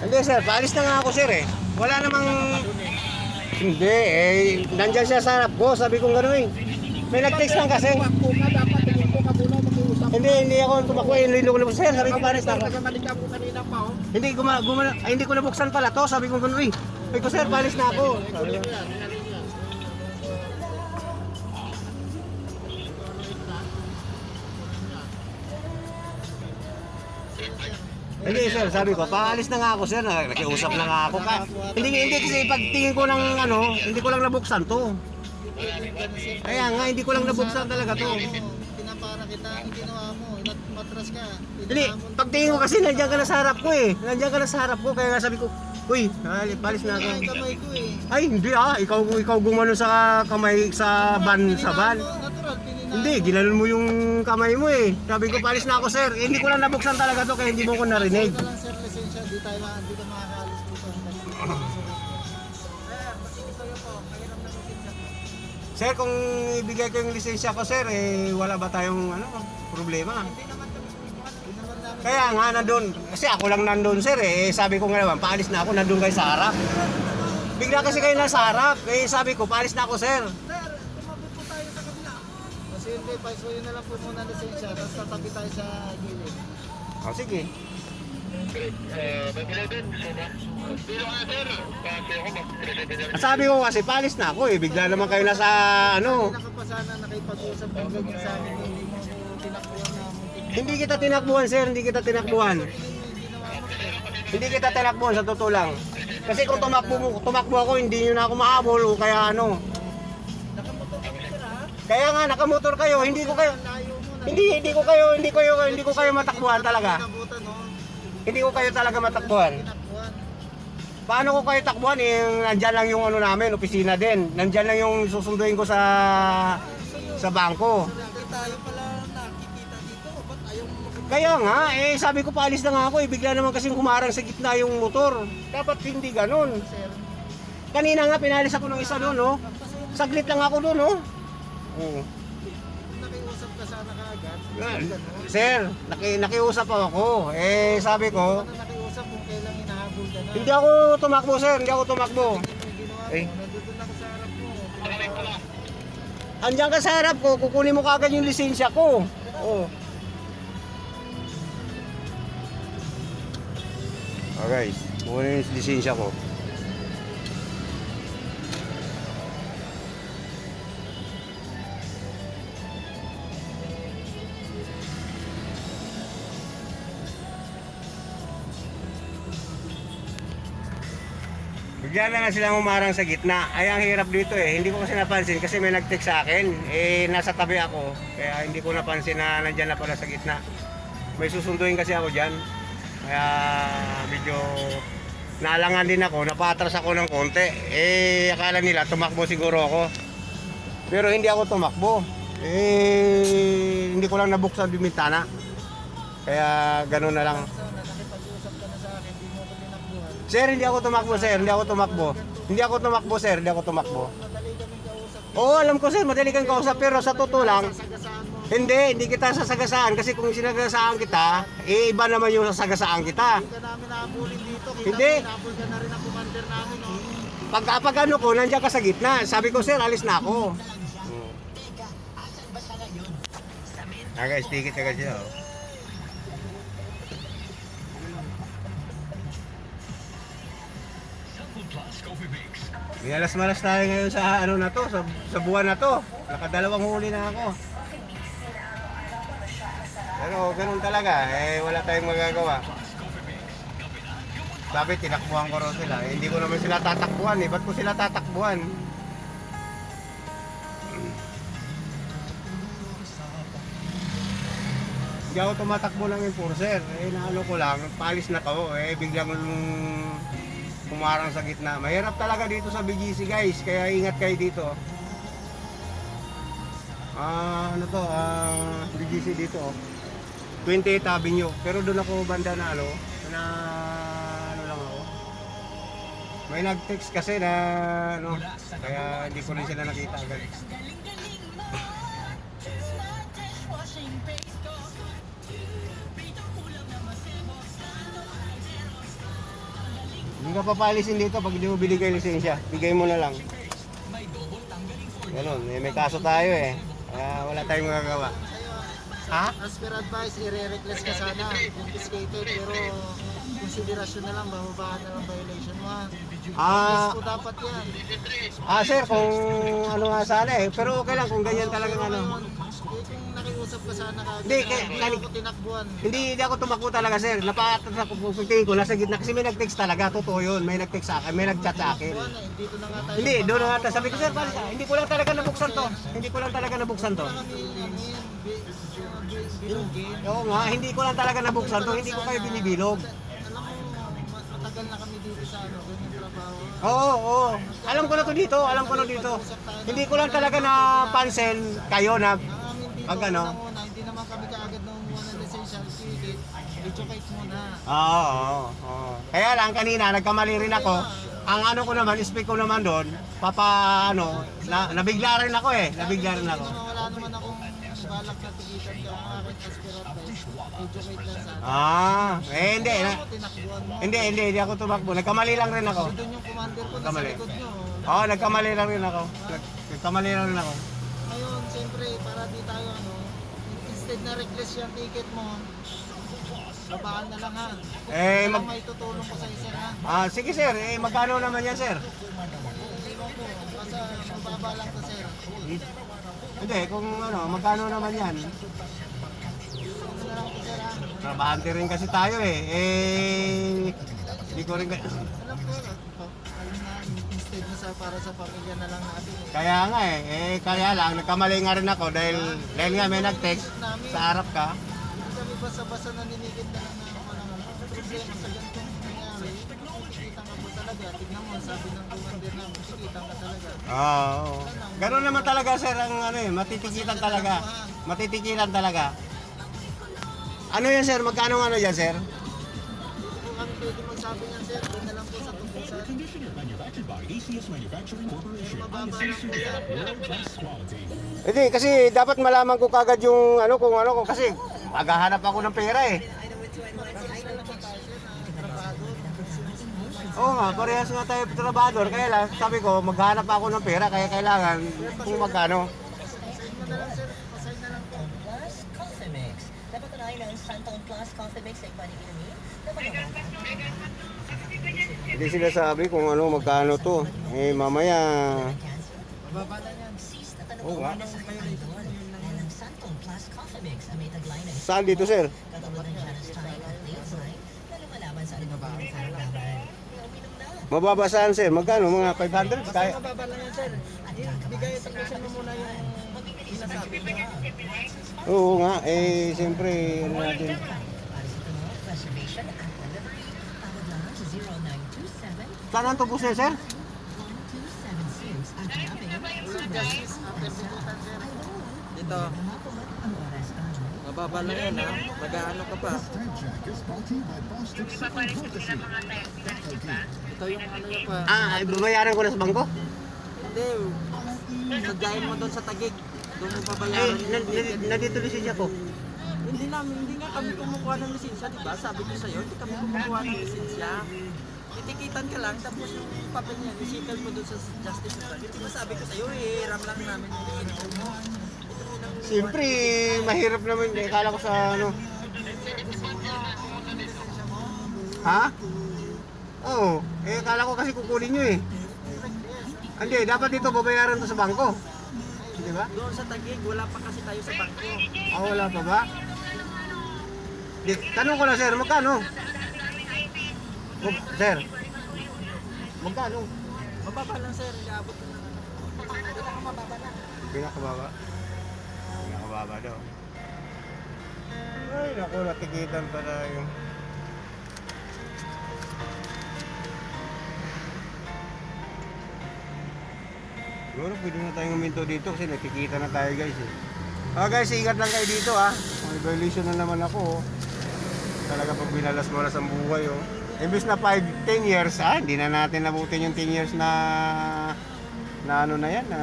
Hindi sir, paalis na nga ako sir eh. Wala namang... Hindi eh, nandyan siya sa harap ko, sabi kong gano'n eh. May nag-text lang kasi. Hindi, hindi ako tumakbo eh, na sir, sabi ko paalis na ako. Oh. Hindi, guma, guma, ay, hindi ko nabuksan pala to, sabi ko gano'n eh. Sabi ko sir, paalis na ako. Sabi ko, Hindi sir, sabi ko, paalis na nga ako sir, nakiusap na nga ako. Ka, hindi, hindi kasi pagtingin ko ng ano, hindi ko lang nabuksan to. Kaya nga, hindi ko lang nabuksan talaga to. Pinapara kita, ang ginawa mo, matras ka. Hindi, pagtingin ko kasi nandiyan ka na sa harap ko eh. Nandiyan ka na sa harap ko, kaya nga sabi ko, Uy, pali- palis na ako. Ay, eh. Ay, hindi ah, ikaw, ikaw gumano sa kamay sa van, sa van. Hindi, ginanon mo yung kamay mo eh. Sabi ko, palis na ako sir. Eh, hindi ko lang nabuksan talaga to, kaya hindi mo ko narinig. Lang sir, lisensya, di tayo ma- di ka makakaalis dito. Sir, kung ibigay ko yung lisensya ko, sir, eh, wala ba tayong ano, problema? Di naman namin Kaya nga, nandun. Kasi ako lang nandun, sir, eh. Sabi ko nga naman, paalis na ako, nandun kayo sa harap. Bigla kasi kayo nasa harap. Eh, sabi ko, paalis na ako, sir. Kasi hindi, paisuyin na lang po muna lisensya, tapos tatabi tayo sa gilid. O, sige. Ang Sabi ko kasi, paalis na ako, eh. Bigla naman kayo ano. Hindi ka pa sana nakipag-usap ng ganyan sa amin, hindi mo tinakbuhan na. Hindi kita tinakbuhan, sir. Hindi kita tinakbuhan. Hindi kita tinakbuhan, sa totoo lang. Kasi kung tumakbo, tumakbo ako, hindi nyo na ako mahabol o kaya ano. Kaya nga, nakamotor kayo, hindi ko kayo, hindi, hindi ko kayo, hindi ko kayo, hindi ko kayo matakbuhan talaga. Hindi ko kayo talaga matakbuhan. Paano ko kayo takbuhan eh, nandyan lang yung ano namin, opisina din. Nandyan lang yung susunduin ko sa sa bangko. Kaya nga, eh sabi ko paalis na nga ako, eh bigla naman kasing kumarang sa gitna yung motor. Dapat hindi ganun. Kanina nga pinalis ako ng isa doon, no? Saglit lang ako doon, no? Oo. Nakiusap ka sana kaagad. Sir, naki, nakiusap ako. Eh, sabi ko, Ano nakiusap kung kailang hinahabol ka na? hindi ako tumakbo, sir. Hindi ako tumakbo. Yung ginawa mo? Eh. Nandun ako sa harap mo. Andiyan ka sa harap ko, kukunin mo kagad yung lisensya ko. Oo. Oh guys, kukunin yung lisensya ko. Bigla na nga silang umarang sa gitna. Ay, ang hirap dito eh. Hindi ko kasi napansin kasi may nag-text sa akin. Eh, nasa tabi ako. Kaya hindi ko napansin na nandyan na pala sa gitna. May susunduin kasi ako dyan. Kaya medyo naalangan din ako. Napatras ako ng konti. Eh, akala nila tumakbo siguro ako. Pero hindi ako tumakbo. Eh, hindi ko lang nabuksan yung bintana. Kaya ganun na lang. So, na nakipag-usap ka na sa akin, di mo ko tinakbuhan. Sir, hindi ako tumakbo, sir. Hindi ako tumakbo. Hindi ako tumakbo, sir. Hindi ako tumakbo. Oo, alam ko, sir. Madali kang kausap. Pero sa totoo lang, hindi, hindi kita sasagasaan. Kasi kung sinagasaan kita, eh, iba naman yung sasagasaan kita. Hindi ka namin nahabulin dito. Kita Hindi. nahabol ka na rin ang commander namin, no? Pag, pag ano ko, nandiyan ka sa gitna. Sabi ko, sir, alis na ako. Ah, guys, tikit ka kasi, oh. Minalas-malas tayo ngayon sa ano na to, sa, sa buwan na to. Nakadalawang huli na ako. Pero ganun talaga, eh wala tayong magagawa. Sabi, tinakbuhan ko raw sila. Eh, hindi ko naman sila tatakbuhan eh. Ba't ko sila tatakbuhan? Hindi ako tumatakbo ng enforcer. Eh, naano ko lang, paalis na ko. Eh, biglang kumarang sa gitna. Mahirap talaga dito sa BGC guys, kaya ingat kayo dito. Ah, ano to, ah, BGC dito. oh. 28 Avenue. Pero doon ako banda na ano, na ano lang ako. May nag-text kasi na ano, kaya hindi ko rin sila nakita agad. Hindi ka papalisin dito pag hindi mo binigay lisensya. Bigay mo na lang. Ganun, eh, may kaso tayo eh. Kaya wala tayong magagawa. Ha? As per advice, i-re-reckless ka sana. Confiscated, pero konsiderasyon na lang, bababaan na lang violation mo. ha. Ah, po dapat yan. ah sir, kung ano nga sana eh. Pero okay lang kung ganyan talagang ano. Kung ka Hindi, na kay- hindi kani- ako tinakbuhan. Hindi, hindi ako tumakbo talaga sir. Napatat ako pagtingin ko, nasa gitna. Kasi may nag-text talaga, totoo yun. May nag-text sa akin, may nag-chat sa akin. Buwan eh, dito na nga tayo. Hindi, doon na nga. Sabi ko sir, ka? Hindi ko lang talaga nabuksan to. Hindi ko lang talaga nabuksan to. Kami ano yan, bi- bi- bilogin. Oo nga, hindi ko lang talaga nabuksan to. Hindi ko kayo binibilog. Alam mo, ma- matagal na kami dito sa ano, ganyan trabaho. Oo, oo. Alam ko na to dito, alam ko na dito. Hindi ko lang talaga napansin kayo na Ang amin dito, Pag ano? unang-una, kaagad nung ng essential ticket. Educate muna. Oo, oo, oo. Kaya lang kanina nagkamali rin ako. Ang ano ko naman, speak ko naman doon, papa ano, na, nabigla rin ako eh. Nabigla rin ako. Wala naman akong balak na tikitan ka. Ang aking aspirant educate lang. Ah, eh hindi. Na, mo. hindi, hindi, hindi ako tumakbo. Nagkamali lang rin ako. Doon yung commander ko, nasa Kamali. likod nyo. Oo, nagkamali lang rin ako. Nag, nagkamali lang rin ako. Ngayon, siyempre, para di tayo ano, instead na reckless yung ticket mo, babaan na lang ha. Eh, Mag... may tutulong ko sa isa ha. ah, sige sir, eh magkano naman yan sir? Ewan ko, basta mababa lang to sir. Hindi, kung ano, magkano naman yan? Ano na lang to sir ha. Trabahante rin kasi tayo eh. Eh, hindi ko rin... Alam ko, na, instead na sa para sa pamilya na lang natin. eh. Kaya nga eh, eh kaya lang, nagkamali nga rin ako dahil, dahil nga may nag-text sa harap ka. Hindi kami basta-basta naninigit na lang na ako lang. Ang problema sa ganitong nangyari, kikitan ka po talaga. Tignan mo, sabi ng commander na, kikitan ka talaga. Oo. Ganun naman talaga sir ang ano eh, matitikitan talaga. Matitikitan talaga. Ano yan sir? Magkano ano yan sir? Kung kami pwede magsabi niyan sir, doon na lang tubusan. Conditioner manufactured by ACS Manufacturing Corporation. Po yan. World-class quality. Hindi, kasi dapat malaman ko kagad yung ano kung ano ko kasi maghahanap ako ng pera eh. Na na. Oo nga, parehas nga tayo trabador. Kaya lang, sabi ko, maghanap ako ng pera. Kaya kailangan kung magkano. Na na. Plus Coffee Mix. Napatunayan ng Santon Plus Coffee Mix ay na magagamit Hindi sila sabi kung ano, magkano to. Eh, mamaya. Oo nga. na Saan dito, sir? Mababa saan, sir? Magkano? Mga 500? Basta Kaya, mababa lang yan sir. Bigay, tapusin mo muna yung mo. oo nga, eh, siyempre, ano natin. Saan ang tubos niya, sir? 1276 at namin. Justice after binutan sir. Ito, Ang oras ay mababa lang yan ha. Mag-ano ka pa. Brought to you by Boston City Advocacy. Ito yung ano yung pa. Ah, ay, babayaran ko na sa bangko? Hindi. Sadyain mo doon sa tagig. Doon mo Eh, pabayaran. na- na- nandito lisensya ko. Hindi namin, hindi nga kami kumukuha ng lisensya, di ba? Sabi ko sa'yo, hindi kami kumukuha ng lisensya. Titikitan ka lang, tapos yung papel niya, isikal mo doon sa Justice. Di ba sabi ko sa'yo, hihiram lang namin yung lisensya mo. Siyempre, mahirap naman. Eh, kala ko sa ano. Ha? Oo. Eh, kala ko kasi kukunin nyo eh. Hindi, dapat dito babayaran to sa bangko. Di ba? Doon sa tagig, wala pa kasi tayo sa bangko. Ah, wala pa ba? Di, tanong ko lang, sir, magkano? Mag- sir, magkano? Mababa lang sir, iaabot ko ng Pinakababa. Pinakababa daw. Ay, naku, natikitan pa tayo. Siguro pwede na tayong huminto dito kasi nakikita na tayo guys eh. Ah guys, ingat lang kayo dito ah. May violation na naman ako oh. Talaga pag binalas mo na sa buhay oh. Imbis na 5, 10 years, ah, hindi na natin nabutin yung 10 years na na ano na yan, na,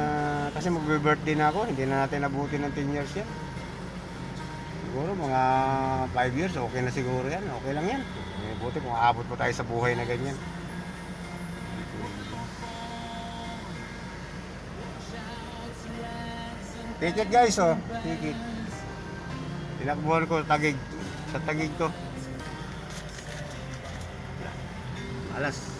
kasi magbe-birthday na ako, hindi na natin nabutin ng 10 years yan. Siguro mga 5 years, okay na siguro yan, okay lang yan. Eh, buti kung aabot pa tayo sa buhay na ganyan. Ticket guys, oh, ticket. Tinakbuhan ko, tagig. Sa tagig to. a las